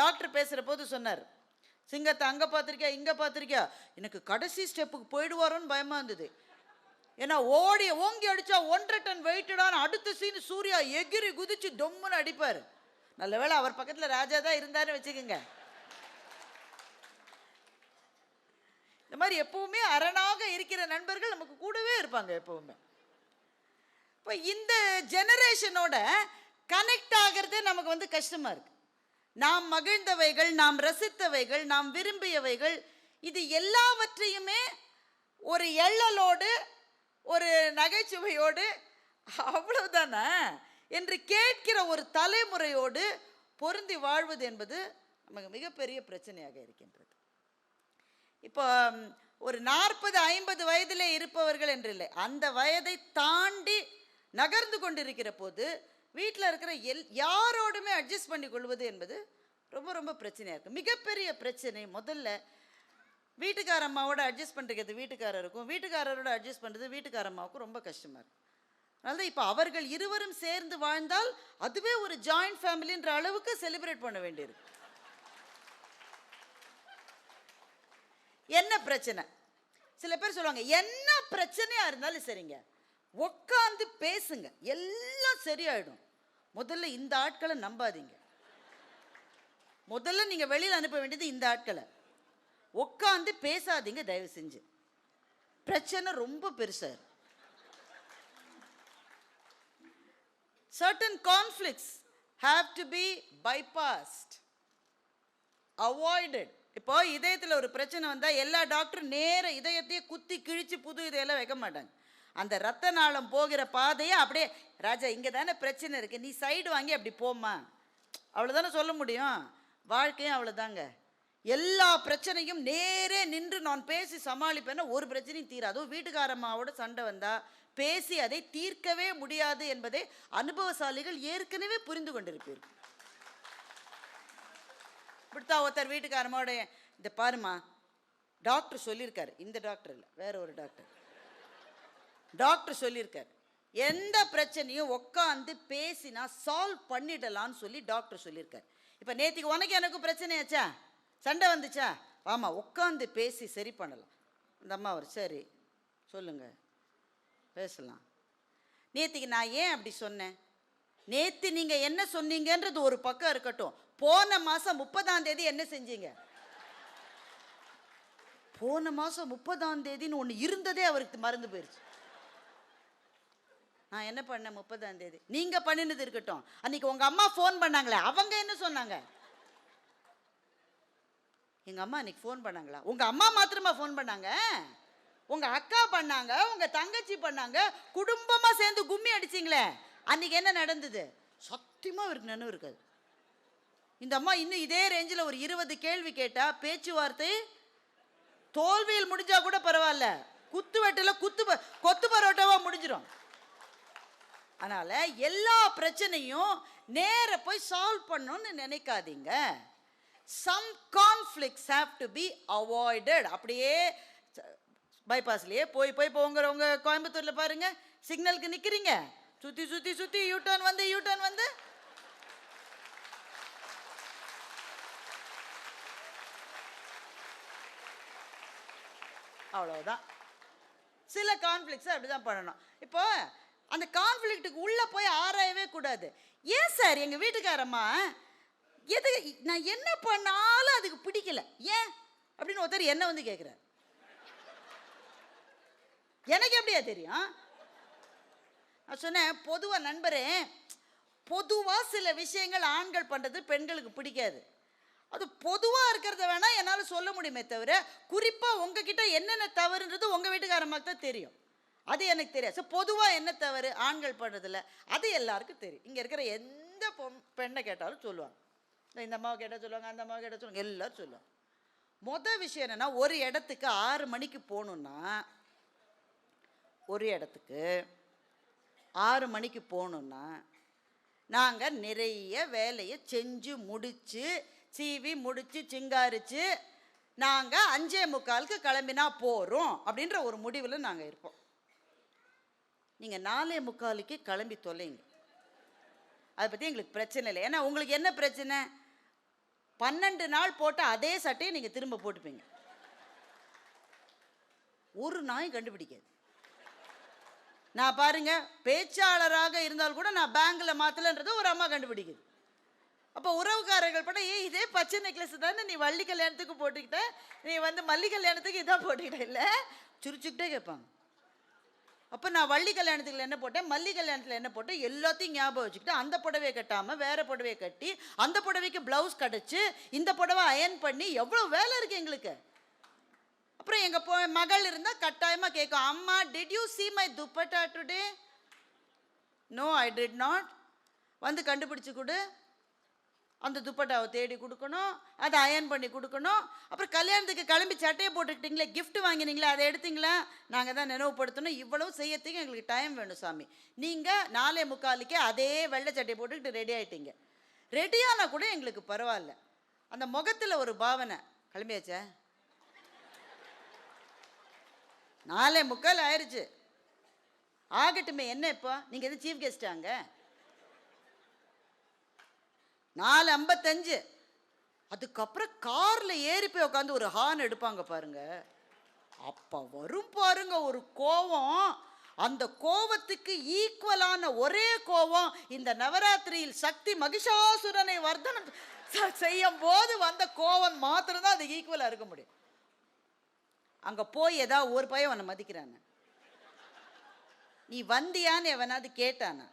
Doctor பேசுகிற போது சொன்னார் சிங்கத்தை அங்கே பார்த்துருக்கியா இங்கே பார்த்துருக்கியா? எனக்கு கடைசி ஸ்டெப்புக்கு போயிடுவாரோன்னு பயமாக இருந்தது. ஏன்னா ஓடி ஓங்கி அடித்தா ஒன்றரை டன் வெயிட்டடான அடுத்த சீன் சூர்யா எகிரி குதிச்சு டொம்முன்னு அடிப்பார். நல்ல வேளை அவர் பக்கத்தில் ராஜா தான் இருந்தாருன்னு வச்சுக்கோங்க. இந்த மாதிரி எப்பவுமே அரணாக இருக்கிற நண்பர்கள் நமக்கு கூடவே இருப்பாங்க எப்பவுமே. இப்போ இந்த ஜெனரேஷனோட கனெக்ட் ஆகிறதே நமக்கு வந்து கஷ்டமாக இருக்குது நாம் மகிழ்ந்தவைகள் நாம் ரசித்தவைகள் நாம் விரும்பியவைகள் இது எல்லாவற்றையுமே ஒரு எள்ளலோடு ஒரு நகைச்சுவையோடு அவ்வளவுதானே? என்று கேட்கிற ஒரு தலைமுறையோடு பொருந்தி வாழ்வது என்பது நமக்கு மிகப்பெரிய பிரச்சனையாக இருக்கின்றது. இப்போ ஒரு நாற்பது ஐம்பது வயதிலே இருப்பவர்கள் என்று இல்லை அந்த வயதை தாண்டி நகர்ந்து கொண்டிருக்கிற போது வீட்டில் இருக்கிற எல் யாரோடுமே அட்ஜஸ்ட் பண்ணி கொள்வது என்பது ரொம்ப ரொம்ப பிரச்சனையாக இருக்குது மிகப்பெரிய பிரச்சனை முதல்ல வீட்டுக்கார அம்மாவோட அட்ஜஸ்ட் பண்ணுறது வீட்டுக்காரருக்கும் வீட்டுக்காரரோட அட்ஜஸ்ட் பண்ணுறது வீட்டுக்கார அம்மாவுக்கும் ரொம்ப கஷ்டமாக இருக்குது அதனால தான் இப்போ அவர்கள் இருவரும் சேர்ந்து வாழ்ந்தால் அதுவே ஒரு ஜாயிண்ட் ஃபேமிலின்ற அளவுக்கு செலிப்ரேட் பண்ண வேண்டியிருக்கு. என்ன பிரச்சனை? சில பேர் சொல்லுவாங்க என்ன பிரச்சனையாக இருந்தாலும் சரிங்க. உட்காந்து பேசுங்க. எல்லாம் சரியாயிடும். முதல்ல இந்த ஆட்களை நம்பாதீங்க. முதல்ல நீங்கள் வெளியில் அனுப்ப வேண்டியது இந்த ஆட்களை. உட்காந்து பேசாதீங்க தயவு செஞ்சு. பிரச்சனை ரொம்ப பெருசாக இருக்கு. Certain conflicts have to be bypassed. Avoided இப்போ இதயத்தில் ஒரு பிரச்சனை வந்தால் எல்லா டாக்டரும் நேர இதயத்தையே குத்தி கிழிச்சு புது இதையெல்லாம் வைக்க மாட்டாங்க. அந்த ரத்த நாளம் போகிற பாதையை அப்படியே ராஜா இங்கே தானே பிரச்சனை இருக்குது நீ சைடு வாங்கி அப்படி போம்மா. அவ்வளோதானே சொல்ல முடியும்? வாழ்க்கையும் அவ்வளோதாங்க எல்லா பிரச்சனையும் நேரே நின்று நான் பேசி சமாளிப்பேன்னா ஒரு பிரச்சனையும் தீராது. அதுவும் வீட்டுக்காரம்மாவோட சண்டை வந்தால் பேசி அதை தீர்க்கவே முடியாது என்பதை அனுபவசாலிகள் ஏற்கனவே புரிந்து கொண்டிருப்பீர்கள். இப்படித்தான் ஒருத்தர் வீட்டுக்காரமோட இந்த பாருமா டாக்டர் சொல்லியிருக்காரு. இந்த டாக்டர் இல்லை வேற ஒரு டாக்டர் டாக்டர் சொல்லியிருக்கார். எந்த பிரச்சனையும் உட்காந்து பேசினா சால்வ் பண்ணிடலான்னு சொல்லி டாக்டர் சொல்லியிருக்கார். இப்போ நேற்றுக்கு உனக்கு எனக்கு பிரச்சனையாச்சா சண்டை வந்துச்சா? ஆமாம் உட்காந்து பேசி சரி பண்ணலாம். இந்த அம்மா அவர் சரி சொல்லுங்கள் பேசலாம். நேற்றுக்கு நான் ஏன் அப்படி சொன்னேன்? நேற்று நீங்கள் என்ன சொன்னீங்கன்றது ஒரு பக்கம் இருக்கட்டும். போன மாதம் முப்பதாம் தேதி என்ன செஞ்சீங்க? போன மாதம் முப்பதாம் தேதின்னு ஒன்று இருந்ததே அவருக்கு மறந்து போயிடுச்சு நான் என்ன பண்ணேன்? முப்பதாம் தேதி. நீங்க பண்ணினது இருக்கட்டும். அன்னைக்கு உங்க அம்மா ஃபோன் பண்ணாங்களே அவங்க என்ன சொன்னாங்க? எங்க அம்மா அன்னைக்கு ஃபோன் பண்ணாங்களா? உங்க அம்மா மாத்திரமா ஃபோன் பண்ணாங்க? உங்க அக்கா பண்ணாங்க உங்க தங்கச்சி பண்ணாங்க குடும்பமா சேர்ந்து கும்மி அடிச்சிங்களே. அன்னைக்கு என்ன நடந்தது? சத்தியமா இவருக்கு நினைவு இருக்காது. இந்த அம்மா இன்னும் இதே ரேஞ்சில் ஒரு இருபது கேள்வி கேட்டால் பேச்சுவார்த்தை தோல்வியில் முடிஞ்சால் கூட பரவாயில்ல. குத்து வெட்டில் குத்து கொத்து பரோட்டாவாக முடிஞ்சிடும். அதனால் எல்லா பிரச்சனையும் நேர போய் சால்வ் பண்ணணும்னு நினைக்காதீங்க. Some conflicts have to be avoided அப்படியே பைபாஸ்லேயே போய் போய் போங்கிறவங்க கோயம்புத்தூரில் பாருங்கள் சிக்னலுக்கு நிற்கிறீங்க சுற்றி சுற்றி சுற்றி யூ டர்ன் வந்து யூ டர்ன் வந்து. அவ்வளோதான் சில கான்ஃப்ளிக்ஸை அப்படி தான் பண்ணணும். இப்போ அந்த கான்ஃப்ளிக்ட்டுக்கு உள்ளே போய் ஆராயவே கூடாது. ஏன் சார் எங்கள் வீட்டுக்காரம்மா எது நான் என்ன பண்ணாலும் அதுக்கு பிடிக்கல. ஏன்? அப்படின்னு ஒருத்தர் என்ன வந்து கேட்குறாரு எனக்கு எப்படியா தெரியும்? நான் சொன்னேன் பொதுவாக நண்பரே பொதுவாக சில விஷயங்கள் ஆண்கள் பண்ணுறது பெண்களுக்கு பிடிக்காது. அது பொதுவாக இருக்கிறத வேணால் என்னால் சொல்ல முடியுமே தவிர குறிப்பாக உங்ககிட்ட என்னென்ன தவறுன்றது உங்கள் வீட்டுக்காரம்மாக்கு தான் தெரியும். அது எனக்கு தெரியாது. ஸோ பொதுவாக என்ன தவறு? ஆண்கள் பண்ணுறதில்ல அது எல்லாருக்கும் தெரியும். இங்கே இருக்கிற எந்த பொம் பெண்ணை கேட்டாலும் சொல்லுவாங்க. இந்த அம்மாவை கேட்டால் சொல்லுவாங்க அந்த அம்மாவை கேட்டால் சொல்லுவாங்க எல்லோரும் சொல்லுவாங்க. மொதல் விஷயம் என்னென்னா ஒரு இடத்துக்கு ஆறு மணிக்கு போகணுன்னா ஒரு இடத்துக்கு ஆறு மணிக்கு போகணுன்னா நாங்கள் நிறைய வேலையை செஞ்சு முடித்து சீவி முடித்து சிங்காரித்து நாங்கள் அஞ்சே முக்காலுக்கு கிளம்பினா போகிறோம் அப்படின்ற ஒரு முடிவில் நாங்கள் இருப்போம். நீங்கள் நாலே முக்காலுக்கு கிளம்பி தொலைங்க. அதை பற்றி எங்களுக்கு பிரச்சனை இல்லை. ஏன்னா உங்களுக்கு என்ன பிரச்சனை? பன்னெண்டு நாள் போட்ட அதே சட்டையை நீங்கள் திரும்ப போட்டுப்பீங்க. ஒரு நாயும் கண்டுபிடிக்காது. நான் பாருங்க பேச்சாளராக இருந்தால் கூட நான் பேங்கில் மாற்றலன்றது ஒரு அம்மா கண்டுபிடிக்குது. அப்போ உறவுக்காரர்கள் பட ஏ இதே பச்சை நெக்லஸ் தானே நீ வள்ளி கல்யாணத்துக்கு போட்டுக்கிட்ட? நீ வந்து மல்லி கல்யாணத்துக்கு இதான் போட்டுக்கிட்ட? இல்லை சுரிச்சுக்கிட்டே கேட்பாங்க. அப்போ நான் வள்ளி கல்யாணத்தில் என்ன போட்டேன்? மல்லி கல்யாணத்தில் என்ன போட்டேன் எல்லாத்தையும் ஞாபகம் வச்சுக்கிட்டு அந்த புடவையை கட்டாமல் வேறு புடவையை கட்டி அந்த புடவைக்கு ப்ளவுஸ் கடைச்சி இந்த புடவை அயன் பண்ணி எவ்வளோ வேலை இருக்குது எங்களுக்கு. அப்புறம் எங்கள் போ மகள் இருந்தால் கட்டாயமாக கேட்கும் அம்மா did you see my dupatta today no I did not வந்து கண்டுபிடிச்சு கொடு. அந்த துப்பட்டாவை தேடி கொடுக்கணும் அதை அயன் பண்ணி கொடுக்கணும். அப்புறம் கல்யாணத்துக்கு கிளம்பி சட்டையை போட்டுக்கிட்டீங்களே கிஃப்ட் வாங்கினீங்களே அதை எடுத்தீங்களா? நாங்கள் தான் நினைவுபடுத்தணும். இவ்வளவு செய்யறதுக்கு எங்களுக்கு டைம் வேணும் சாமி. நீங்கள் நாலே முக்காலுக்கே அதே வெள்ளை சட்டையை போட்டுக்கிட்டு ரெடி ஆகிட்டீங்க ரெடியானா கூட எங்களுக்கு பரவாயில்ல. அந்த முகத்தில் ஒரு பாவனை. கிளம்பியாச்சே? நாலே முக்கால் ஆயிடுச்சு ஆகட்டுமே என்ன இப்போ? நீங்கள் எது சீஃப் கெஸ்ட்டாங்க நாலு ஐம்பத்தஞ்சு. அதுக்கப்புறம் காரில் ஏறி போய் உட்காந்து ஒரு ஹார்ன் எடுப்பாங்க பாருங்க. அப்போ வரும் பாருங்க ஒரு கோவம். அந்த கோவத்துக்கு ஈக்குவலான ஒரே கோவம் இந்த நவராத்திரியில் சக்தி மகிஷாசுரனை வர்தனம் செய்யும் போது வந்த கோவம் மாத்திரம்தான் அது ஈக்குவலாக இருக்க முடியும். அங்கே போய் ஏதாவது ஒரு பையன் உன்னை மதிக்கிறான. நீ வந்தியான்னு எவனாவது கேட்டானா?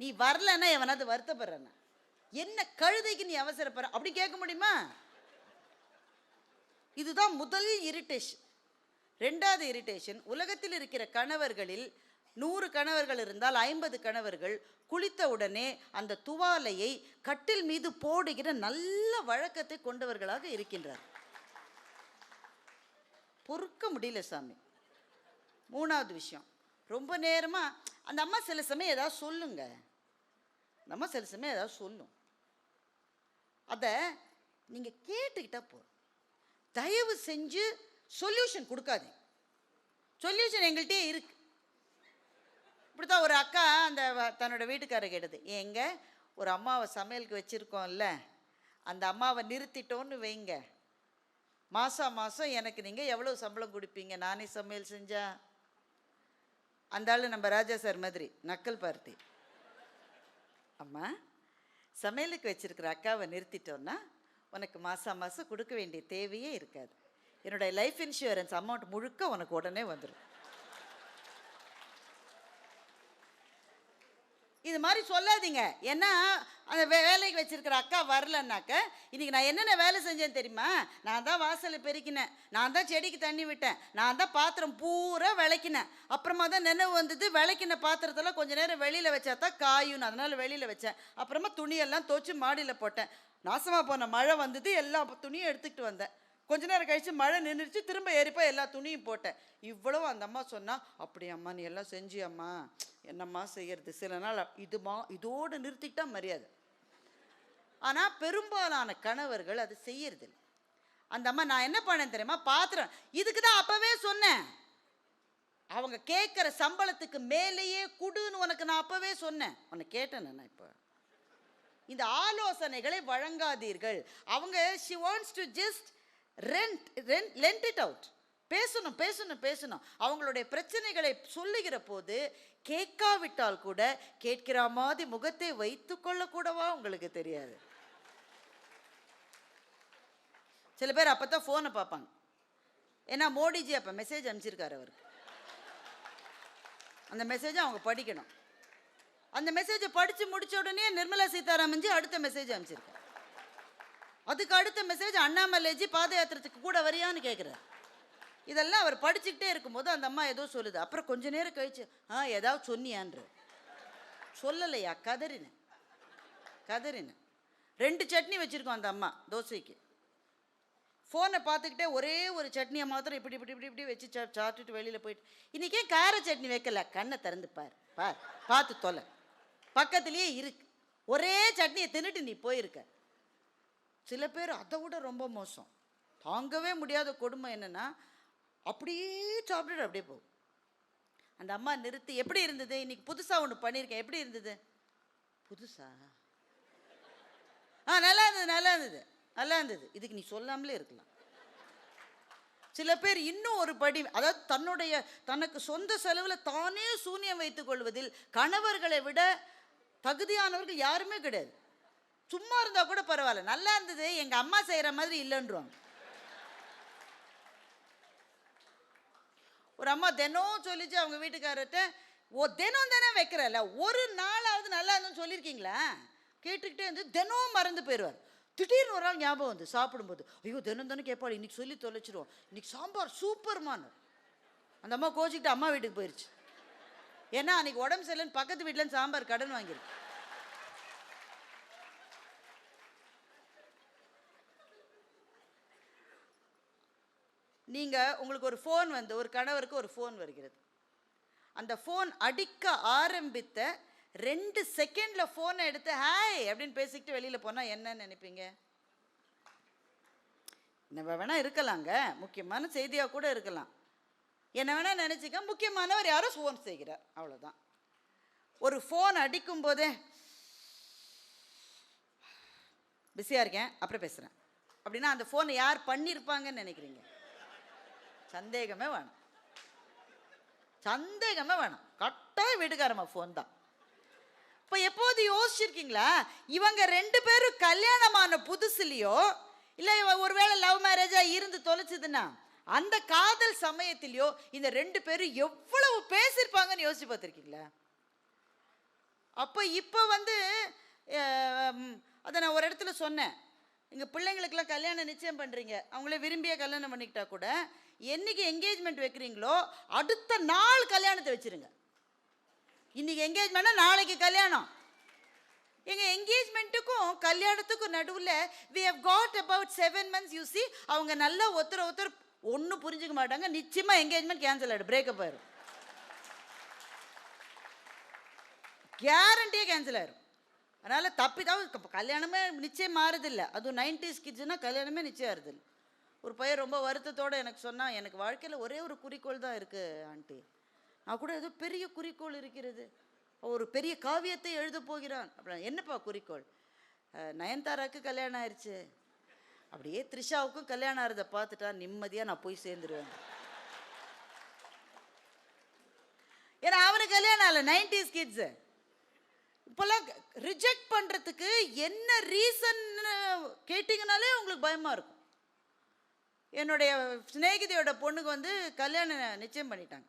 நீ வரலன்னா எவனாவது வருத்தப்படுறானா? என்ன கழுதைக்கு நீ அவசரப்படுற? அப்படி கேட்க முடியுமா? இதுதான் முதல் இரிட்டேஷன் ரெண்டாவது இரிட்டேஷன் உலகத்தில் இருக்கிற கணவர்களில் நூறு கணவர்கள் இருந்தால் ஐம்பது கணவர்கள் குளித்த உடனே அந்த துவாலையை கட்டில் மீது போடுகிற நல்ல வழக்கத்தை கொண்டவர்களாக இருக்கின்றார். பொறுக்க முடியல சாமி. மூணாவது விஷயம் ரொம்ப நேரமாக அந்த அம்மா சில சமயம் ஏதாவது சொல்லுங்க. அந்த அம்மா சில சமயம் ஏதாவது சொல்லும். அதை நீங்கள் கேட்டுக்கிட்டால் போதும். தயவு செஞ்சு சொல்யூஷன் கொடுக்காதீங்க. சொல்யூஷன் எங்கள்கிட்டயே இருக்கு. இப்படி தான் ஒரு அக்கா அந்த வ- தன்னோட வீட்டுக்காரர் கேட்டது. எங்க ஒரு அம்மாவை சமையலுக்கு வச்சுருக்கோம்ல. அந்த அம்மாவை நிறுத்திட்டோன்னு வைங்க. மாதம் மாதம் எனக்கு நீங்கள் எவ்வளோ சம்பளம் கொடுப்பீங்க? நானே சமையல் செஞ்சா? அந்த ஆள் நம்ம ராஜா சார் மாதிரி நக்கல் பார்ட்டி அம்மா சமையலுக்கு வச்சுருக்கிற அக்காவை நிறுத்திட்டோன்னா உனக்கு மாதம் மாதம் கொடுக்க வேண்டிய தேவையே இருக்காது. என்னுடைய லைஃப் இன்சூரன்ஸ் அமௌண்ட் முழுக்க உனக்கு உடனே வந்துடும் இது மாதிரி சொல்லாதீங்க. ஏன்னா அந்த வே- வேலைக்கு வச்சிருக்கிற அக்கா வரலன்னாக்க இன்றைக்கி நான் என்னென்ன வேலை செஞ்சேன் தெரியுமா? நான் தான் வாசலை பெருக்கினேன். நான் தான் செடிக்கு தண்ணி விட்டேன். நான் தான் பாத்திரம் பூரா விளக்கினேன். அப்புறமா தான் நினைவு வந்தது விளக்கின பாத்திரத்தெல்லாம் கொஞ்ச நேரம் வெளியில் வச்சா தான் காயும். அதனால் வெளியில் வச்சேன். அப்புறமா துணியெல்லாம் துவச்சி மாடியில் போட்டேன். நாசமாக போன மழை வந்தது எல்லா துணியும் எடுத்துக்கிட்டு வந்தேன். கொஞ்ச நேரம் கழித்து மழை நின்றுச்சு திரும்ப ஏறிப்போ எல்லா துணியும் போட்டேன். இவ்வளோ அந்த அம்மா சொன்னால் அப்படி அம்மா நீ எல்லாம் செஞ்சியம்மா என்னம்மா செய்யறது? சில நாள் இதுமா இதோடு நிறுத்திக்கிட்டா மரியாதை. ஆனால் பெரும்பாலான கணவர்கள் அது செய்யறதில்லை. அந்த அம்மா நான் என்ன பண்ணேன் தெரியுமா? பாத்திரம். இதுக்கு தான் அப்போவே சொன்னேன். அவங்க கேட்குற சம்பளத்துக்கு மேலேயே குடுன்னு உனக்கு நான் அப்போவே சொன்னேன். உன்னை கேட்டேன் நான் இப்போ. இந்த ஆலோசனைகளை வழங்காதீர்கள். அவங்க she wants to just rent rent lend it out பேசணும் பேசணும் பேசணும். அவங்களுடைய பிரச்சனைகளை சொல்லுகிற போது கேட்காவிட்டால் கூட கேட்கிற மாதிரி முகத்தை வைத்து கொள்ளக்கூடவா உங்களுக்கு தெரியாது? சில பேர் அப்போ தான் ஃபோனை பார்ப்பாங்க. ஏன்னா மோடிஜி அப்போ மெசேஜ் அனுப்பிச்சிருக்காரு அவருக்கு அந்த மெசேஜை அவங்க படிக்கணும். அந்த மெசேஜை படித்து முடிச்ச உடனே நிர்மலா சீதாராமன்ஜி அடுத்த மெசேஜ் அனுப்பிச்சிருக்காரு. அதுக்கு அடுத்த மெசேஜ் அண்ணாமலைஜி பாத யாத்திரத்துக்கு கூட வரியான்னு கேட்குறாரு இதெல்லாம் அவர் படிச்சுக்கிட்டே இருக்கும்போது அந்த அம்மா ஏதோ சொல்லுது. அப்புறம் கொஞ்ச நேரம் கழிச்சு ஆ ஏதாவது சொன்னியான்ற சொல்லலையா? கதறினேன் கதறினேன் ரெண்டு சட்னி வச்சுருக்கோம் அந்த அம்மா தோசைக்கு. ஃபோனை பார்த்துக்கிட்டே ஒரே ஒரு சட்னியை மாத்திரம் இப்படி இப்படி இப்படி இப்படி வச்சு சா சாப்பிட்டுட்டு வெளியில் போயிட்டு. இன்றைக்கே கார சட்னி வைக்கல? கண்ணை திறந்து பார். பார். பார்த்து தொலை. பக்கத்துலேயே இருக்கு. ஒரே சட்னியை தின்னுட்டு நீ போயிருக்க. சில பேர் அதை விட ரொம்ப மோசம். தாங்கவே முடியாத கொடுமை என்னென்னா அப்படியே சாப்பிட்டுட்டு அப்படியே போகும். அந்த அம்மா நிறுத்தி எப்படி இருந்தது? இன்னைக்கு புதுசாக ஒன்று பண்ணியிருக்கேன் எப்படி இருந்தது? புதுசா? ஆ நல்லா இருந்தது நல்லா இருந்தது. நல்லா இருந்தது. இதுக்கு நீ சொல்லாமலே இருக்கலாம். சில பேர் இன்னும் ஒரு படி அதாவது தன்னுடைய தனக்கு சொந்த செலவில் தானே சூன்யம் வைத்துக் கொள்வதில் கணவர்களை விட தகுதியானவர்கள் யாருமே கிடையாது. சும்மா இருந்தால் கூட பரவாயில்ல. நல்லா இருந்தது எங்கள் அம்மா செய்கிற மாதிரி இல்லைன்றாங்க ஒரு அம்மா தினம் சொல்லிச்சு அவங்க வீட்டுக்காரர்கிட்ட ஓ தினம் தினம் வைக்கிறல்ல? ஒரு நாளாவது நல்லா இருந்துன்னு சொல்லியிருக்கீங்களா? கேட்டுக்கிட்டே இருந்து தினம் மறந்து போயிடுவார். திடீர்னு ஒரு நாள் ஞாபகம் வந்து சாப்பிடும்போது ஐயோ தினம் தினம் கேட்பாள் இன்னைக்கு சொல்லி தொலைச்சிருவோம் இன்றைக்கி சாம்பார் சூப்பர்மான் அந்த அம்மா கோச்சிக்கிட்டு அம்மா வீட்டுக்கு போயிடுச்சு ஏன்னா அன்றைக்கி உடம்பு சரியில்லைன்னு பக்கத்து வீட்டிலேருந்து சாம்பார் கடன் வாங்கியிருக்கு. நீங்கள் உங்களுக்கு ஒரு ஃபோன் வந்து ஒரு கணவருக்கு ஒரு ஃபோன் வருகிறது. அந்த ஃபோன் அடிக்க ஆரம்பித்த ரெண்டு செகண்டில் ஃபோனை எடுத்து ஹாய் அப்படின்னு பேசிக்கிட்டு வெளியில் போனால் என்னன்னு நினைப்பீங்க? நம்ம வேணால் இருக்கலாங்க. முக்கியமான செய்தியாக கூட இருக்கலாம். என்ன வேணால் நினச்சிக்க முக்கியமானவர் யாரோ ஃபோன் செய்கிறார். அவ்வளோதான் ஒரு ஃபோன் அடிக்கும் போதே பிஸியாக இருக்கேன் அப்புறம் பேசுகிறேன் அப்படின்னா அந்த ஃபோனை யார் பண்ணியிருப்பாங்கன்னு நினைக்கிறீங்க? சந்தேகமே வேணாம். சந்தேகமே வேணாம். கட்டாய வீட்டுக்காரம்மா ஃபோன் தான். இப்போ எப்போது யோசிச்சிருக்கீங்களா? இவங்க ரெண்டு பேரும் கல்யாணமான புதுசுலையோ இல்லை ஒருவேளை லவ் மேரேஜாக இருந்து தொலைச்சதுன்னா அந்த காதல் சமயத்திலையோ இந்த ரெண்டு பேரும் எவ்வளவு பேசியிருப்பாங்கன்னு யோசிச்சு பார்த்துருக்கீங்களா? அப்போ இப்போ வந்து அதை நான் ஒரு இடத்துல சொன்னேன். இங்கே பிள்ளைங்களுக்கெல்லாம் கல்யாணம் நிச்சயம் பண்ணுறீங்க அவங்களே விரும்பிய கல்யாணம் பண்ணிக்கிட்டா கூட என்னைக்கு என்கேஜ்மெண்ட் வைக்கிறீங்களோ அடுத்த நாள் கல்யாணத்தை வச்சிருங்க. இன்றைக்கி என்கேஜ்மெண்ட்னா நாளைக்கு கல்யாணம். எங்கள் என்கேஜ்மெண்ட்டுக்கும் கல்யாணத்துக்கும் நடுவில் we have got about seven months you see அவங்க நல்லா ஒருத்தர் ஒருத்தர் ஒன்றும் புரிஞ்சுக்க மாட்டாங்க. நிச்சயமாக என்கேஜ்மெண்ட் கேன்சல் ஆகிடும் பிரேக்கப் ஆயிடும் கேரண்டியே கேன்சல் ஆயிரும். அதனால் தப்பி தான் கல்யாணமே நிச்சயம் மாறுதில்லை. அதுவும் நைன்டிஸ் கிட்ஸ்னால் கல்யாணமே நிச்சயம் ஆறுதில்லை. ஒரு பையன் ரொம்ப வருத்தத்தோடு எனக்கு சொன்னால் எனக்கு வாழ்க்கையில் ஒரே ஒரு குறிக்கோள் தான் இருக்குது ஆண்டி. நான் கூட ஏதோ பெரிய குறிக்கோள் இருக்கிறது. ஒரு பெரிய காவியத்தை எழுத போகிறான். அப்படின்னா என்னப்பா குறிக்கோள்? நயன்தாராவுக்கு நயன்தாராக்கு கல்யாணம் ஆயிடுச்சு அப்படியே த்ரிஷாவுக்கும் கல்யாணம் ஆகிறத பார்த்துட்டா நிம்மதியாக நான் போய் சேர்ந்துருவேன். ஏன்னா அவனுக்கு கல்யாணம் ஆகலை நைன்டிஸ் கிட்ஸு இப்போல்லாம் ரிஜெக்ட் பண்ணுறதுக்கு என்ன ரீசன் கேட்டிங்கனாலே உங்களுக்கு பயமாக இருக்கும். என்னுடைய சிநேகிதியோட பொண்ணுக்கு வந்து கல்யாணம் நிச்சயம் பண்ணிட்டாங்க.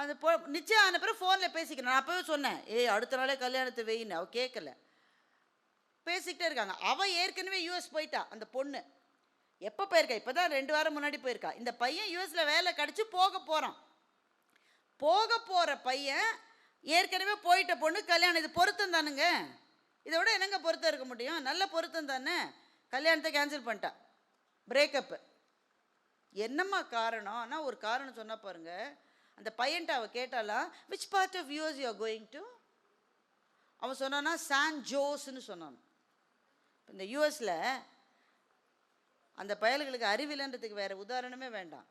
அந்த பொ நிச்சயம் ஆன பிறகு ஃபோனில் பேசிக்கிறேன். நான் அப்போவே சொன்னேன் ஏய் அடுத்த நாளே கல்யாணத்தை வெயின்னு அவள் கேட்கல பேசிக்கிட்டே இருக்காங்க. அவள் ஏற்கனவே யூஎஸ் போயிட்டா அந்த பொண்ணு. எப்போ போயிருக்கா? இப்போ தான் ரெண்டு வாரம் முன்னாடி போயிருக்கா. இந்த பையன் யூஎஸில் வேலை கிடச்சி போக போகிறான் போக போகிற பையன் ஏற்கனவே போயிட்ட பொண்ணு கல்யாணம். இது பொருத்தம் தானுங்க. இதை விட என்னங்க பொருத்தம் இருக்க முடியும்? நல்ல பொருத்தம் தானே. கல்யாணத்தை கேன்சல் பண்ணிட்டா. பிரேக்கப்பு. என்னம்மா காரணம்? ஆனால் ஒரு காரணம் சொன்னால் பாருங்க. அந்த பையன்ட்ட அவள் கேட்டாலாம் which part of views you're going to அவன் சொன்னான்னா சான் ஜோஸ்ன்னு சொன்னான். இந்த யூஎஸில் அந்த பயல்களுக்கு அறிவில்லைன்றதுக்கு வேற உதாரணமே வேண்டாம்.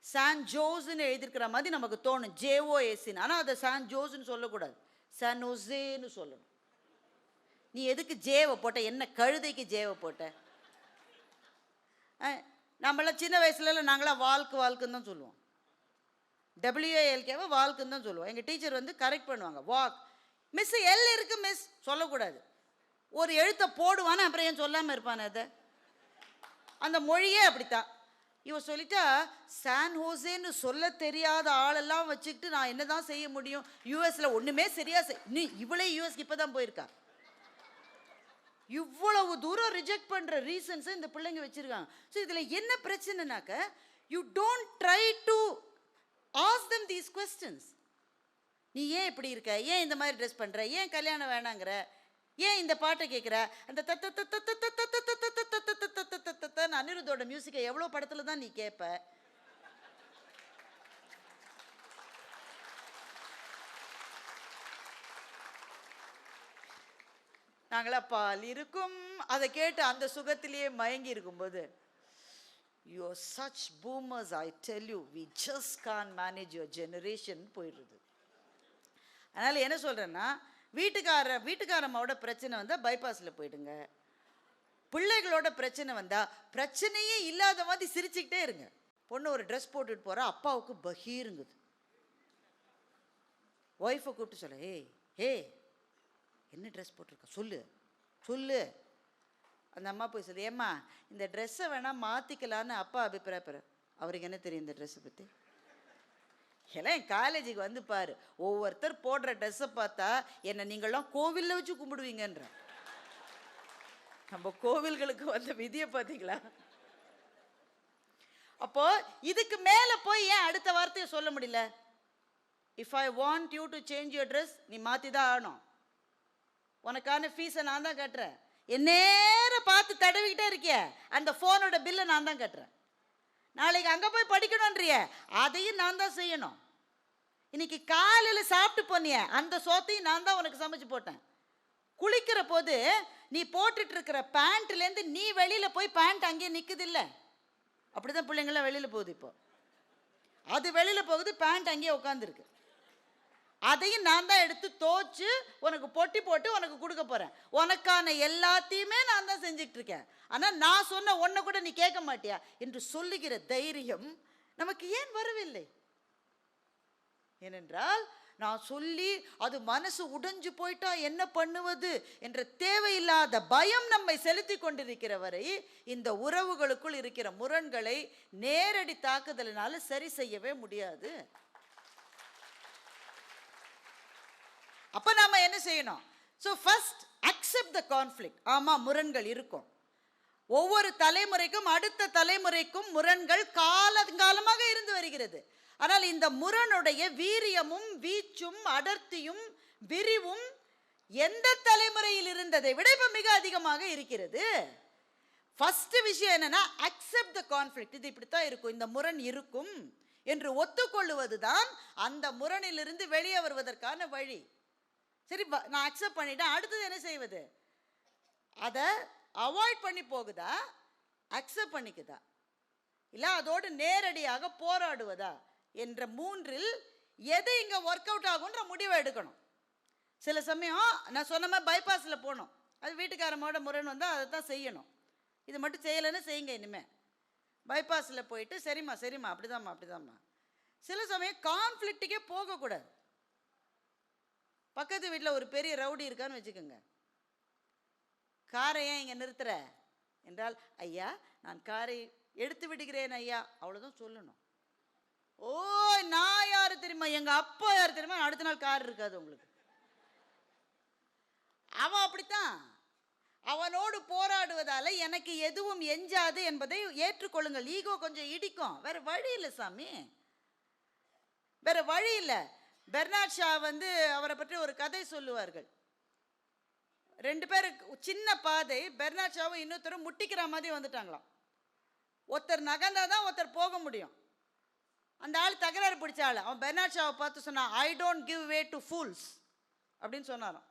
சான் ஜோஸ்ன்னு எழுதியிருக்கிற மாதிரி நமக்கு தோணும். ஜேஓஏசின்னு ஆனால் அதை சான் ஜோஸ்ன்னு சொல்லக்கூடாது. சான் ஒசேன்னு சொல்லணும். நீ எதுக்கு ஜேவை போட்ட? என்ன கழுதைக்கு ஜேவை போட்ட? நம்மளாம் சின்ன வயசுலலாம் நாங்களாம் வாழ்க்கு வாழ்க்குன்னு தான் சொல்லுவோம். டபிள்யூஏஎல்கேவை வாழ்க்குன்னு தான் சொல்லுவோம். எங்கள் டீச்சர் வந்து கரெக்ட் பண்ணுவாங்க. வாக் மிஸ் எல் இருக்குது மிஸ் சொல்லக்கூடாது. ஒரு எழுத்தை போடுவானே அப்புறம் ஏன் சொல்லாமல் இருப்பானே அதை? அந்த மொழியே அப்படித்தான். இவ சொல்லிட்டா சான் ஹோசேன்னு சொல்ல தெரியாத ஆளெல்லாம் வச்சுக்கிட்டு நான் என்ன தான் செய்ய முடியும்? யூஎஸில் ஒன்றுமே சரியா செய் நீ இவளே யூஎஸ்க்கு இப்போ தான் போயிருக்கா. இவ்வளவு தூரம் ரிஜெக்ட் பண்ணுற ரீசன்ஸை இந்த பிள்ளைங்க வச்சுருக்காங்க ஸோ இதில் என்ன பிரச்சனைனாக்க you don't try to ask them these questions நீ ஏன் இப்படி இருக்க ஏன் இந்த மாதிரி ட்ரெஸ் பண்ணுற ஏன் கல்யாணம் வேணாங்கிற ஏன் இந்த பாட்டை கேட்குற அந்த தத்த தத்த தத்த தத்த தத்த தத்த தத்த தத்த தத்த தத்தன்னு அனிருத்தோட மியூசிக்கை எவ்வளோ படத்தில் தான் நீ கேட்ப நாங்களாம் பால் இருக்கும். அதை கேட்டு அந்த சுகத்திலேயே மயங்கி இருக்கும்போது you such boomers I tell you we just can't manage your generation போயிடுறது. அதனால் என்ன சொல்கிறேன்னா வீட்டுக்கார வீட்டுக்காரம்மாவோட பிரச்சனை வந்தால் பைபாஸில் போயிடுங்க. பிள்ளைகளோட பிரச்சனை வந்தால் பிரச்சனையே இல்லாத மாதிரி சிரிச்சுக்கிட்டே இருங்க. பொண்ணு ஒரு ட்ரெஸ் போட்டுட்டு போகிற அப்பாவுக்கு பகீருங்குது. ஒய்ஃபை கூப்பிட்டு சொல்ல ஏய் ஏ என்ன ட்ரெஸ் போட்டிருக்க? சொல்லு. சொல்லு. அந்த அம்மா போய் சொல்லு ஏம்மா இந்த ட்ரெஸ்ஸை வேணால் மாற்றிக்கலான்னு அப்பா அபிப்பிராயப்படுற அவருக்கு என்ன தெரியும் இந்த ட்ரெஸ்ஸை பற்றி எல்லாம் என் காலேஜுக்கு வந்து பாரு. ஒவ்வொருத்தர் போடுற ட்ரெஸ்ஸை பார்த்தா என்னை நீங்கள்லாம் கோவிலில் வச்சு கும்பிடுவீங்கன்ற. நம்ம கோவில்களுக்கு வந்த விதியை பார்த்தீங்களா? அப்போ இதுக்கு மேலே போய் ஏன் அடுத்த வார்த்தையை சொல்ல முடியல? If I want you to change your dress நீ மாற்றி தான் ஆகணும். உனக்கான ஃபீஸை நான் தான் கட்டுறேன். என் நேரம் பார்த்து தடவிக்கிட்டே இருக்கிய. அந்த ஃபோனோட பில்லை நான் தான் கட்டுறேன். நாளைக்கு அங்கே போய் படிக்கணுன்றிய அதையும் நான் தான் செய்யணும். இன்னைக்கு காலையில் சாப்பிட்டு போனிய. அந்த சோத்தையும் நான் தான் உனக்கு சமைச்சு போட்டேன். குளிக்கிற போது நீ போட்டுட்டு இருக்கிற பேண்ட்லேருந்து நீ வெளியில் போய் பேண்ட் அங்கேயே நிற்குது இல்லை அப்படி தான் பிள்ளைங்களாம் வெளியில் போகுது இப்போ. அது வெளியில் போகுது பேண்ட் அங்கேயே உட்காந்துருக்கு அதையும் நான் தான் எடுத்து தோச்சு உனக்கு பொட்டி போட்டு உனக்கு கொடுக்க போகிறேன் உனக்கான எல்லாத்தையுமே நான் தான் செஞ்சுட்டு இருக்கேன். ஆனால் நான் சொன்ன ஒன்றை கூட நீ கேட்க மாட்டியா? என்று சொல்லுகிற தைரியம் நமக்கு ஏன் வரவில்லை? ஏனென்றால் நான் சொல்லி அது மனசு உடைஞ்சு போயிட்டா என்ன பண்ணுவது என்ற தேவையில்லாத பயம் நம்மை செலுத்தி கொண்டிருக்கிற வரை இந்த உறவுகளுக்குள் இருக்கிற முரண்களை நேரடி தாக்குதலினால சரி செய்யவே முடியாது. அப்போ நாம் என்ன செய்யணும்? So first accept the conflict ஆமாம் முரண்கள் இருக்கும். ஒவ்வொரு தலைமுறைக்கும் அடுத்த தலைமுறைக்கும் முரண்கள் காலங்காலமாக இருந்து வருகிறது. ஆனால் இந்த முரணுடைய வீரியமும் வீச்சும் அடர்த்தியும் விரிவும் எந்த தலைமுறையில் இருந்ததை விட இப்போ மிக அதிகமாக இருக்கிறது. ஃபஸ்ட்டு விஷயம் என்னன்னா அக்செப்ட் த கான்ஃப்ளிக்ட் இது இப்படித்தான் இருக்கும். இந்த முரண் இருக்கும் என்று ஒத்துக்கொள்ளுவது தான் அந்த முரணிலிருந்து வெளியே வருவதற்கான வழி. சரி ப- நான் அக்செப்ட் பண்ணிட்டேன். அடுத்தது என்ன செய்வது? அதை அவாய்ட் பண்ணி போகுதா? அக்செப்ட் பண்ணிக்குதா? இல்லை அதோடு நேரடியாக போராடுவதா? என்ற மூன்றில் எது இங்கே ஒர்க் அவுட் ஆகுன்ற முடிவை எடுக்கணும். சில சமயம் நான் சொன்ன மாதிரி பைபாஸில் போகணும். அது வீட்டுக்காரமோட முறைன்னு வந்தால் அதை தான் செய்யணும். இது மட்டும் செய்யலைன்னு செய்யுங்க இனிமேல் பைபாஸில் போயிட்டு சரிம்மா சரிம்மா அப்படிதாம்மா அப்படிதாம்மா. சில சமயம் கான்ஃப்ளிக்ட்டுக்கே போகக்கூடாது. பக்கத்து வீட்டில் ஒரு பெரிய ரவுடி இருக்கான்னு வச்சுக்கோங்க. காரை ஏன் இங்கே நிறுத்துற? என்றால் ஐயா நான் காரை எடுத்து விடுகிறேன் ஐயா. அவ்வளோதான் சொல்லணும். ஓ நான் யார் தெரியுமா? எங்கள் அப்பா யார் தெரியுமா? அடுத்த நாள் கார் இருக்காது உங்களுக்கு. அவன் அப்படித்தான். அவனோடு போராடுவதால் எனக்கு எதுவும் எஞ்சாது என்பதை ஏற்றுக்கொள்ளுங்கள். ஈகோ கொஞ்சம் இடிக்கும். வேற வழி இல்லை சாமி. வேற வழி இல்லை. பெர்னாட் ஷா வந்து அவரை பற்றி ஒரு கதை சொல்லுவார்கள். ரெண்டு பேர் சின்ன பாதை பெர்னாட் ஷாவும் இன்னொருத்தரும் முட்டிக்கிற மாதிரி வந்துட்டாங்களாம். ஒருத்தர் நகர்ந்தால் தான் ஒருத்தர் போக முடியும். அந்த ஆள் தகராறு பிடிச்ச ஆள். அவன் பெர்னாட் ஷாவை பார்த்து சொன்னான் I don't give way to fools அப்படின்னு சொன்னாராம்.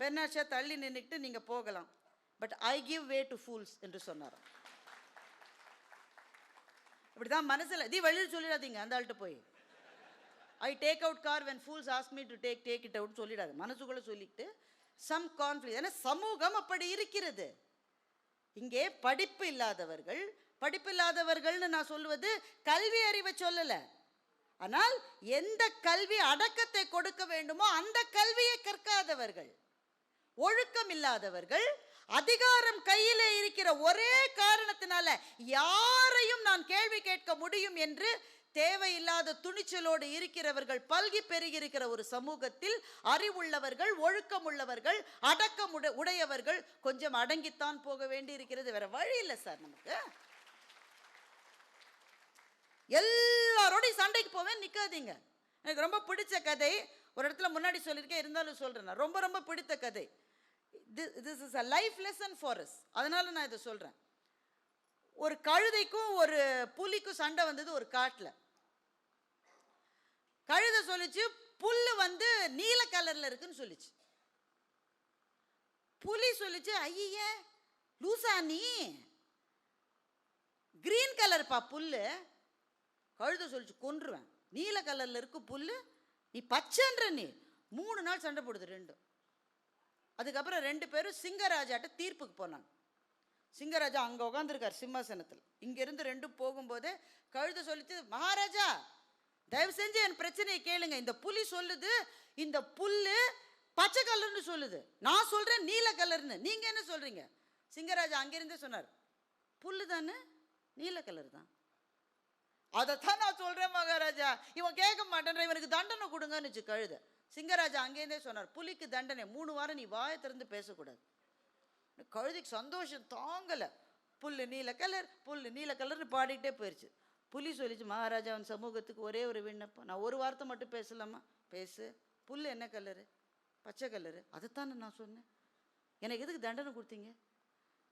பெர்னாட் ஷா தள்ளி நின்றுக்கிட்டு நீங்கள் போகலாம். But I give way to fools என்று சொன்னாராம். இப்படிதான் மனசில் தி வெளியில் சொல்லிடாதீங்க. அந்த ஆள்கிட்ட போய். I take out car when fools ask me to take take it out சொல்லிடாது. மனசுக்குள்ளே சொல்லிட்டு சம் கான்ஃப்ளிக் ஏன்னா சமூகம் அப்படி இருக்கிறது. இங்கே படிப்பு இல்லாதவர்கள் படிப்பு இல்லாதவர்கள்னு நான் சொல்லுவது கல்வி அறிவை சொல்லலை. ஆனால் எந்த கல்வி அடக்கத்தை கொடுக்க வேண்டுமோ அந்த கல்வியை கற்காதவர்கள். ஒழுக்கம் இல்லாதவர்கள் அதிகாரம் கையிலே இருக்கிற ஒரே காரணத்தினால யாரையும் நான் கேள்வி கேட்க முடியும் என்று தேவையில்லாத துணிச்சலோடு இருக்கிறவர்கள் பல்கி பெருகியிருக்கிற ஒரு சமூகத்தில் அறிவுள்ளவர்கள் ஒழுக்கம் உள்ளவர்கள் அடக்கம் உட- உடையவர்கள் கொஞ்சம் அடங்கித்தான் போக வேண்டி இருக்கிறது வேற வழி இல்லை சார் நமக்கு. எல்லாரோடையும் சண்டைக்கு போவேன் நிற்காதீங்க எனக்கு ரொம்ப பிடிச்ச கதை ஒரு இடத்துல முன்னாடி சொல்லியிருக்கேன் இருந்தாலும் சொல்கிறேன் நான். ரொம்ப ரொம்ப பிடித்த கதை. This is a life lesson for us. அதனால நான் இதை சொல்கிறேன் ஒரு கழுதைக்கும் ஒரு புலிக்கும் சண்டை வந்தது ஒரு காட்டில். கழுத சொல்லிச்சு புல்லு வந்து நீல கலரில் இருக்குன்னு சொல்லிச்சு. புலி சொல்லிச்சு ஐய லூசா நீ. கிரீன் கலர்ப்பா புல்லு. கழுத சொல்லிச்சு கொன்றுவேன். நீல கலரில் இருக்கு புல்லு நீ பச்சைன்ற நீ. மூணு நாள் சண்டை போடுது ரெண்டும். அதுக்கப்புறம் ரெண்டு பேரும் சிங்கராஜாட்ட தீர்ப்புக்கு போனாங்க. சிங்கராஜா அங்கே உட்காந்துருக்கார் சிம்மாசனத்தில். இங்கேருந்து ரெண்டும் போகும்போது கழுத சொல்லிச்சு மகாராஜா தயவு செஞ்சு என் பிரச்சனையை கேளுங்க. இந்த புலி சொல்லுது இந்த புல்லு பச்சை கலர்னு சொல்லுது. நான் சொல்கிறேன் நீல கலர்னு. நீங்கள் என்ன சொல்கிறீங்க சிங்கராஜா அங்கேருந்தே சொன்னார். புல்லு தானே? நீல கலர் தான். அதைத்தான் நான் சொல்கிறேன் மகாராஜா. இவன் கேட்க மாட்டேன்ற இவனுக்கு தண்டனை கொடுங்கன்னு வச்சு கழுத. சிங்கராஜா அங்கேருந்தே சொன்னார். புலிக்கு தண்டனை. மூணு வாரம் நீ வாயை திறந்து பேசக்கூடாது. கழுதிக்கு சந்தோஷம் தாங்கலை. புல் நீல கலர் புல் நீல கலர்னு பாடிக்கிட்டே போயிடுச்சு புலி சொல்லிச்சு மகாராஜாவின் சமூகத்துக்கு ஒரே ஒரு விண்ணப்பம். நான் ஒரு வார்த்தை மட்டும் பேசலாமா? பேசு. புல் என்ன கலரு? பச்சை கலரு. அதைத்தானே நான் சொன்னேன். எனக்கு எதுக்கு தண்டனை கொடுத்தீங்க?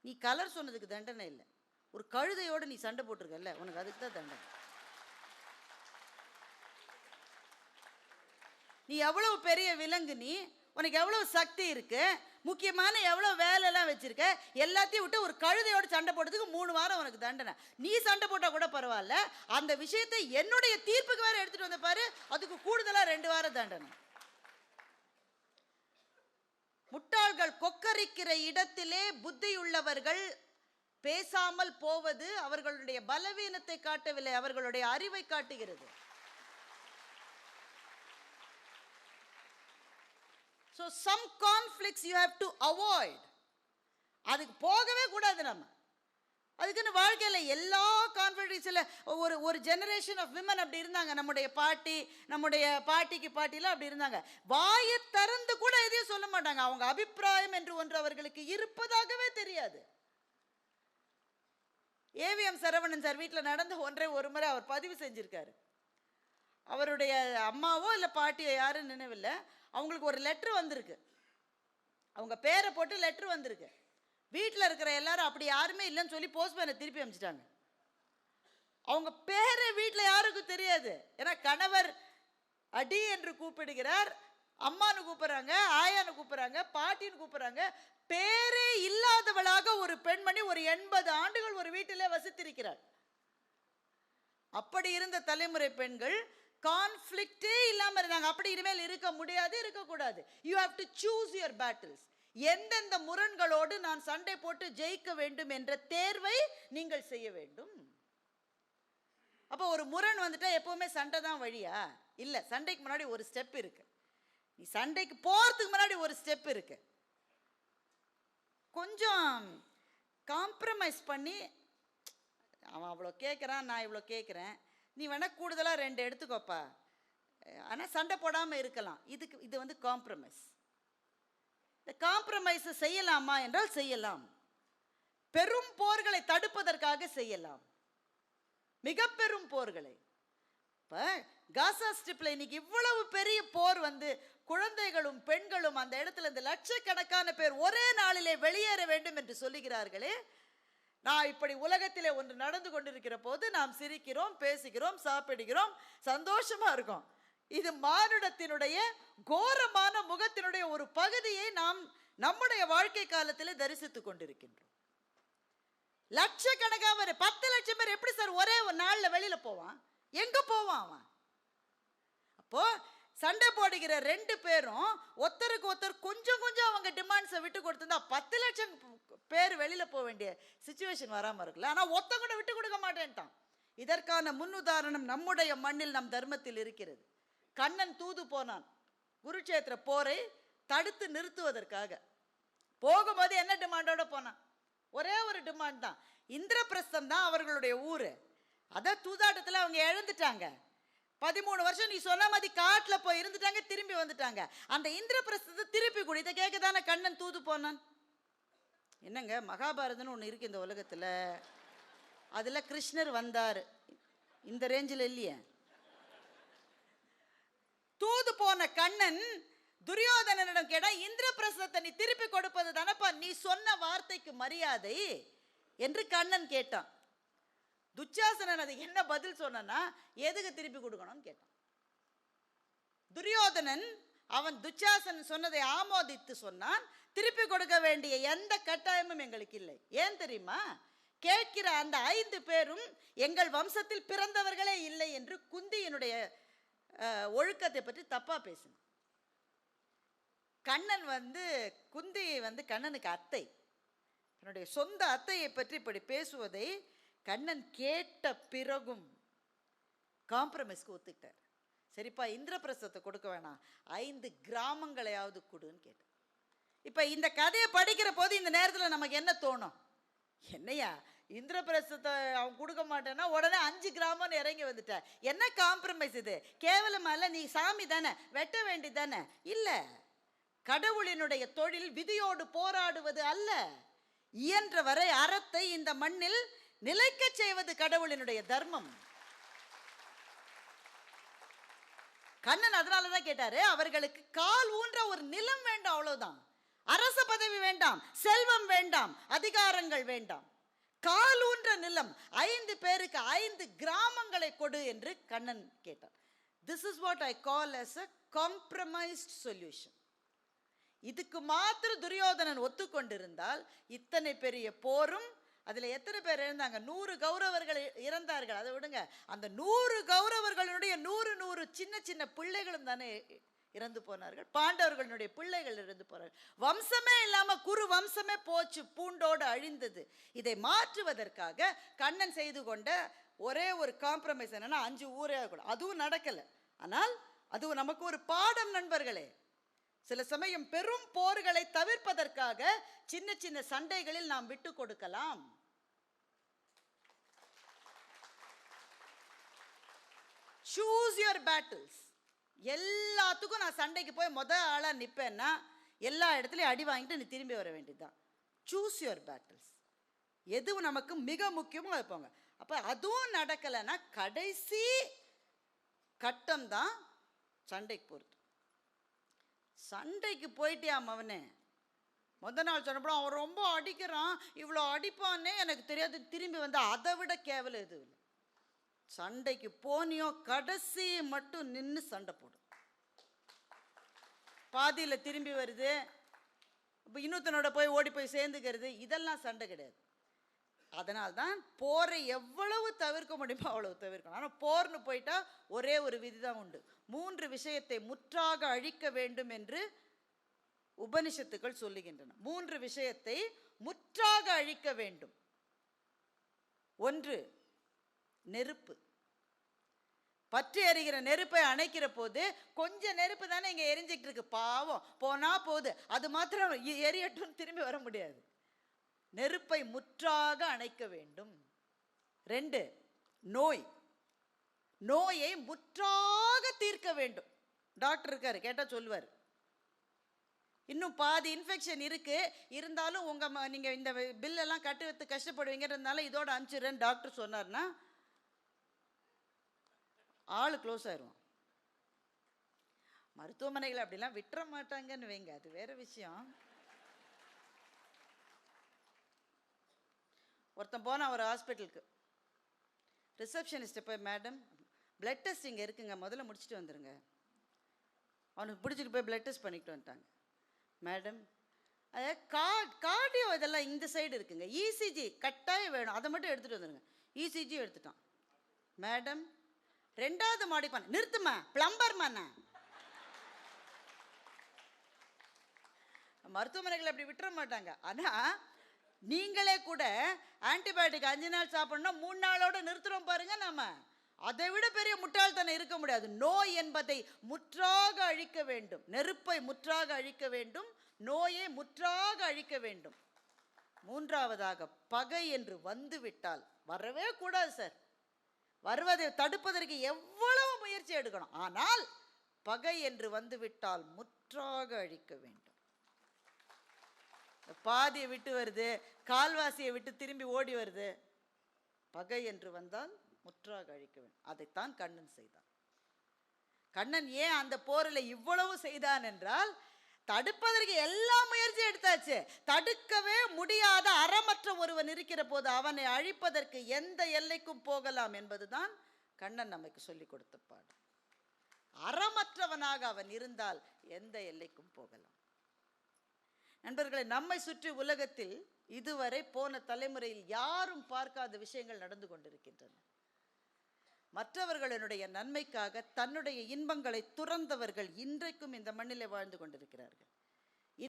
நீ கலர் சொன்னதுக்கு தண்டனை இல்லை. ஒரு கழுதையோட நீ சண்டை போட்டிருக்கல்ல உனக்கு அதுக்கு தான் தண்டனை. நீ எவ்வளவு பெரிய விலங்கு நீ? உனக்கு எவ்வளவு சக்தி இருக்கு? முக்கியமான எவ்வளோ வேலையெல்லாம் வச்சுருக்க எல்லாத்தையும் விட்டு ஒரு கழுதையோட சண்டை போட்டதுக்கு மூணு வாரம் உனக்கு தண்டனை. நீ சண்டை போட்டால் கூட பரவாயில்ல. அந்த விஷயத்தை என்னுடைய தீர்ப்புக்கு வேறு எடுத்துகிட்டு வந்த பாரு அதுக்கு கூடுதலாக ரெண்டு வாரம் தண்டனை. முட்டாள்கள் கொக்கரிக்கிற இடத்திலே புத்தியுள்ளவர்கள் பேசாமல் போவது அவர்களுடைய பலவீனத்தை காட்டவில்லை அவர்களுடைய அறிவை காட்டுகிறது. So some conflicts you have to avoid அதுக்கு போகவே கூடாது நம்ம. அதுக்குன்னு வாழ்க்கையில் எல்லா கான்ஃபிடன்ஸில் ஒரு ஒரு ஜெனரேஷன் ஆஃப் விமன் அப்படி இருந்தாங்க. நம்முடைய பாட்டி நம்முடைய பாட்டிக்கு பாட்டிலாம் அப்படி இருந்தாங்க. வாயை திறந்து கூட எதையும் சொல்ல மாட்டாங்க. அவங்க அபிப்பிராயம் என்று ஒன்று அவர்களுக்கு இருப்பதாகவே தெரியாது. ஏவிஎம் சரவணன் சார் வீட்டில் நடந்த ஒன்றை ஒரு முறை அவர் பதிவு செஞ்சுருக்காரு. அவருடைய அம்மாவோ இல்லை பாட்டியோ யாரும் நினைவில்லை. அவங்களுக்கு ஒரு லெட்ரு வந்திருக்கு. அவங்க பேரை போட்டு லெட்ரு வந்திருக்கு. வீட்டில் இருக்கிற எல்லாரும் அப்படி யாருமே இல்லைன்னு சொல்லி போஸ்ட்மேனை திருப்பி அமைச்சிட்டாங்க. அவங்க பேரை வீட்டில் யாருக்கும் தெரியாது. ஏன்னா கணவர் அடி என்று கூப்பிடுகிறார் அம்மான்னு கூப்பிட்றாங்க ஆயான்னு கூப்பிட்றாங்க பாட்டின்னு கூப்பிட்றாங்க. பேரே இல்லாதவளாக ஒரு பெண்மணி ஒரு எண்பது ஆண்டுகள் ஒரு வீட்டிலே வசித்திருக்கிறார் அப்படி இருந்த தலைமுறை பெண்கள் கான்ஃப்ளிக்டே இல்லாமல் இருந்தாங்க. அப்படி இனிமேல் இருக்க முடியாது இருக்கக்கூடாது you have to choose your battles எந்தெந்த முரண்களோடு நான் சண்டை போட்டு ஜெயிக்க வேண்டும் என்ற தேர்வை நீங்கள் செய்ய வேண்டும். அப்போ ஒரு முரண் வந்துட்டால் எப்போவுமே சண்டை தான் வழியா? இல்லை சண்டைக்கு முன்னாடி ஒரு ஸ்டெப் இருக்கு. நீ சண்டைக்கு போகிறதுக்கு முன்னாடி ஒரு ஸ்டெப் இருக்கு. கொஞ்சம் காம்ப்ரமைஸ் பண்ணி அவன் அவ்வளோ கேட்குறான் நான் இவ்வளோ கேட்குறேன் நீ வேணால் கூடுதலாக ரெண்டு எடுத்துக்கோப்பா. ஆனால் சண்டை போடாமல் இருக்கலாம். இதுக்கு இது வந்து காம்ப்ரமைஸ் இந்த காம்ப்ரமைஸை செய்யலாமா என்றால் செய்யலாம். பெரும் போர்களை தடுப்பதற்காக செய்யலாம். மிக பெரும் போர்களை. இப்போ காசா ஸ்ட்ரிப்பில் இன்றைக்கி இவ்வளவு பெரிய போர் வந்து குழந்தைகளும் பெண்களும் அந்த இடத்துல இந்த லட்சக்கணக்கான பேர் ஒரே நாளிலே வெளியேற வேண்டும் என்று சொல்லுகிறார்களே. நான் இப்படி உலகத்திலே ஒன்று நடந்து கொண்டிருக்கிற போது நாம் சிரிக்கிறோம் பேசுகிறோம் சாப்பிடுகிறோம் சந்தோஷமா இருக்கோம். இது மானுடத்தினுடைய கோரமான முகத்தினுடைய ஒரு பகுதியை நாம் நம்முடைய வாழ்க்கை காலத்தில் தரிசித்துக் கொண்டிருக்கின்றோம். லட்சக்கணக்காக வர பத்து லட்சம் பேர் எப்படி சார் ஒரே ஒரு நாளில் வெளியில போவான்? எங்க போவான் அவன்? அப்போ சண்டை போடுகிற ரெண்டு பேரும் ஒருத்தருக்கு ஒருத்தர் கொஞ்சம் கொஞ்சம் அவங்க டிமாண்ட்ஸை விட்டு கொடுத்துருந்தா பத்து லட்சம் பேர் வெளியில் போக வேண்டிய சுச்சுவேஷன் வராமல் இருக்குல்ல. ஆனால் ஒத்த கூட விட்டு கொடுக்க மாட்டேன்ட்டான். இதற்கான முன்னுதாரணம் நம்முடைய மண்ணில் நம் தர்மத்தில் இருக்கிறது. கண்ணன் தூது போனான். குருட்சேத்திர போரை தடுத்து நிறுத்துவதற்காக. போகும்போது என்ன டிமாண்டோட போனான்? ஒரே ஒரு டிமாண்ட் தான். இந்திரபிரஸ்தம் தான் அவர்களுடைய ஊர். அதை தூதாட்டத்தில் அவங்க இழந்துட்டாங்க. பதிமூணு வருஷம் நீ சொன்ன மாதிரி காட்டில் போய் இருந்துட்டாங்க திரும்பி வந்துட்டாங்க. அந்த இந்திரபிரசத்தை திருப்பி கொடு. இதை கேட்க தானே கண்ணன் தூது போனான்? என்னங்க மகாபாரதம்னு ஒன்று இருக்கு இந்த உலகத்தில். அதில் கிருஷ்ணர் வந்தார். இந்த ரேஞ்சில் இல்லையே. தூது போன கண்ணன் துரியோதனனிடம் கேட்டால் இந்திரபிரசத்தை நீ திருப்பி கொடுப்பது தானப்பா நீ சொன்ன வார்த்தைக்கு மரியாதை என்று கண்ணன் கேட்டான். துச்சாசனன் அது என்ன பதில் சொன்னா எதுக்கு திருப்பி கொடுக்கணும்னு கேட்டான். துரியோதனன் அவன் துச்சாசனன் சொன்னதை ஆமோதித்து சொன்னான் திருப்பி கொடுக்க வேண்டிய எந்த கட்டாயமும் எங்களுக்கு இல்லை. ஏன் தெரியுமா? கேட்கிற அந்த ஐந்து பேரும் எங்கள் வம்சத்தில் பிறந்தவர்களே இல்லை என்று குந்தியினுடைய ஒழுக்கத்தை பற்றி தப்பாக பேசினான். கண்ணன் வந்து குந்தி வந்து கண்ணனுக்கு அத்தை. தன்னுடைய சொந்த அத்தையை பற்றி இப்படி பேசுவதை கண்ணன் கேட்ட பிறகும் காம்ப்ரமைஸ்க்கு ஒத்துக்கிட்டார். சரிப்பா இந்திரபிரசத்தை கொடுக்க வேணாம். ஐந்து கிராமங்களையாவது கொடுன்னு கேட்டேன் இப்போ இந்த கதையை படிக்கிற போது இந்த நேரத்தில் நமக்கு என்ன தோணும்? என்னையா இந்திரபிரசத்தை அவன் கொடுக்க மாட்டேன்னா உடனே அஞ்சு கிராமம்னு இறங்கி வந்துட்ட என்ன காம்ப்ரமைஸ் இது? கேவலமால நீ சாமி தானே வெட்ட வேண்டி தானே? இல்லை கடவுளினுடைய தொழில் விதியோடு போராடுவது அல்ல. இயன்ற வரை அறத்தை இந்த மண்ணில் நிலைக்கச் செய்வது கடவுளினுடைய தர்மம். கண்ணன் அதனால தான் கேட்டாரு அவர்களுக்கு கால் ஊன்ற ஒரு நிலம் வேண்டாம் அவ்வளவுதான். அரச பதவி வேண்டாம் செல்வம் வேண்டாம் அதிகாரங்கள் வேண்டாம். கால் ஊன்ற நிலம் ஐந்து பேருக்கு ஐந்து கிராமங்களை கொடு என்று கண்ணன் கேட்டார். This is what I call as a compromised solution இதுக்கு மாத்திரம் துரியோதனன் ஒத்துக்கொண்டிருந்தால் இத்தனை பெரிய போரும் அதில் எத்தனை பேர் இறந்தாங்க நூறு கௌரவர்கள் இறந்தார்கள். அதை விடுங்க. அந்த நூறு கௌரவர்களுடைய நூறு நூறு சின்ன சின்ன பிள்ளைகளும் தானே இறந்து போனார்கள். பாண்டவர்களுடைய பிள்ளைகள் இறந்து போனார்கள். வம்சமே இல்லாம குரு வம்சமே போச்சு பூண்டோடு அழிந்தது. இதை மாற்றுவதற்காக கண்ணன் செய்து கொண்ட ஒரே ஒரு காம்ப்ரமைஸ் என்னென்னா அஞ்சு ஊரே கூட. அதுவும் நடக்கல. ஆனால் அதுவும் நமக்கு ஒரு பாடம் நண்பர்களே. சில சமயம் பெரும் போர்களை தவிர்ப்பதற்காக சின்ன சின்ன சண்டைகளில் நாம் விட்டு கொடுக்கலாம். சூஸ் யுவர் பேட்டில்ஸ் எல்லாத்துக்கும் நான் சண்டைக்கு போய் முத ஆளாக நிற்பேன்னா எல்லா இடத்துலையும் அடி வாங்கிட்டு நீ திரும்பி வர வேண்டியதுதான். சூஸ் யுவர் பேட்டில்ஸ் எது நமக்கு மிக முக்கியமோ அது போங்க. அப்போ அதுவும் நடக்கலைன்னா கடைசி கட்டம் தான் சண்டைக்கு போகிறது சண்டைக்கு போயிட்டியாம் அவனே முத நாள் சொன்னப்போ அவன் ரொம்ப அடிக்கிறான். இவ்வளோ அடிப்பான்னே எனக்கு தெரியாது. திரும்பி வந்து அதை விட கேவலம் எதுவும் இல்லை. சண்டைக்கு போனியோ கடைசி மட்டும் நின்று சண்டை போடும். பாதியில் திரும்பி வருது. இப்போ இன்னொருத்தனோட போய் ஓடி போய் சேர்ந்துக்கிறது இதெல்லாம் சண்டை கிடையாது. அதனால் தான் போரை எவ்வளவு தவிர்க்க முடியுமோ அவ்வளவு தவிர்க்கணும். ஆனால் போர்னு போயிட்டா ஒரே ஒரு விதி தான் உண்டு. மூன்று விஷயத்தை முற்றாக அழிக்க வேண்டும் என்று உபனிஷத்துக்கள் சொல்லுகின்றன. மூன்று விஷயத்தை முற்றாக அழிக்க வேண்டும். ஒன்று நெருப்பு. பற்றி எறிகிற நெருப்பை அணைக்கிற போது கொஞ்சம் நெருப்பு தானே இங்கே எரிஞ்சிக்கிட்டு இருக்கு. பாவம். போனால் போகுது அது மாத்திரம் எரியட்டும் திரும்பி வர முடியாது. நெருப்பை முற்றாக அணைக்க வேண்டும். ரெண்டு நோய். நோயை முற்றாக தீர்க்க வேண்டும். டாக்டர் இருக்காரு கேட்டால் சொல்லுவார். இன்னும் பாதி இன்ஃபெக்ஷன் இருக்குது இருந்தாலும் உங்கள் நீங்கள் இந்த பில்லெல்லாம் கட்டுறது கஷ்டப்படுவீங்கிறதுனால இதோட அனுப்பிச்சிடுறேன்னு டாக்டர் சொன்னார்னா ஆள் க்ளோஸ் ஆயிடுவோம் மருத்துவமனைகள் அப்படிலாம் விட்டுற மாட்டாங்கன்னு வைங்க அது வேற விஷயம். ஒருத்தன் போனான் ஒரு ஹாஸ்பிட்டலுக்கு ரிசப்ஷனிஸ்ட்டை போய் மேடம் பிளட் டெஸ்ட் இங்கே இருக்குங்க முதல்ல முடிச்சுட்டு வந்துடுங்க அவனுக்கு பிடிச்சிட்டு போய் பிளட் டெஸ்ட் பண்ணிட்டு வந்துட்டாங்க. மேடம் அதே கார்ட் கார்டியோ இதெல்லாம் இந்த சைடு இருக்குங்க. இசிஜி கட்டாயம் வேணும். அதை மட்டும் எடுத்துகிட்டு வந்துடுங்க இசிஜி எடுத்துட்டான். மேடம் ரெண்டாவது மாடி பண்ண. நிறுத்துமா பிளம்பர் மருத்துவமனைகள் அப்படி விட்டுற மாட்டாங்க. ஆனால் நீங்களே கூட ஆன்டிபயோட்டிக் அஞ்சு நாள் சாப்பிட்ணும் மூணு நாளோட நிறுத்துறோம் பாருங்க நாம. அதை விட பெரிய முட்டாள்தனம் இருக்க முடியாது. நோய் என்பதை முற்றாக அழிக்க வேண்டும். நெருப்பை முற்றாக அழிக்க வேண்டும். நோயை முற்றாக அழிக்க வேண்டும். மூன்றாவதாக பகை என்று வந்துவிட்டால் வரவே கூடாது சார். வருவதை தடுப்பதற்கு எவ்வளவு முயற்சி எடுக்கணும்? ஆனால் பகை என்று வந்துவிட்டால் முற்றாக அழிக்க வேண்டும். பாதியை விட்டு வருது கால்வாசியை விட்டு திரும்பி ஓடி வருது. பகை என்று வந்தால் முற்றாக அழிக்க வேண்டும். அதைத்தான் கண்ணன் செய்தான். கண்ணன் ஏன் அந்த போரில் இவ்வளவு செய்தான் என்றால் தடுப்பதற்கு எல்லா முயற்சியும் எடுத்தாச்சு. தடுக்கவே முடியாத அறமற்ற ஒருவன் இருக்கிற போது அவனை அழிப்பதற்கு எந்த எல்லைக்கும் போகலாம் என்பதுதான் கண்ணன் நமக்கு சொல்லிக் கொடுத்த பாடம். அறமற்றவனாக அவன் இருந்தால் எந்த எல்லைக்கும் போகலாம். நண்பர்களை நம்மை சுற்றி உலகத்தில் இதுவரை போன தலைமுறையில் யாரும் பார்க்காத விஷயங்கள் நடந்து கொண்டிருக்கின்றன. மற்றவர்களுடைய நன்மைக்காக தன்னுடைய இன்பங்களை துறந்தவர்கள் இன்றைக்கும் இந்த மண்ணிலே வாழ்ந்து கொண்டிருக்கிறார்கள்.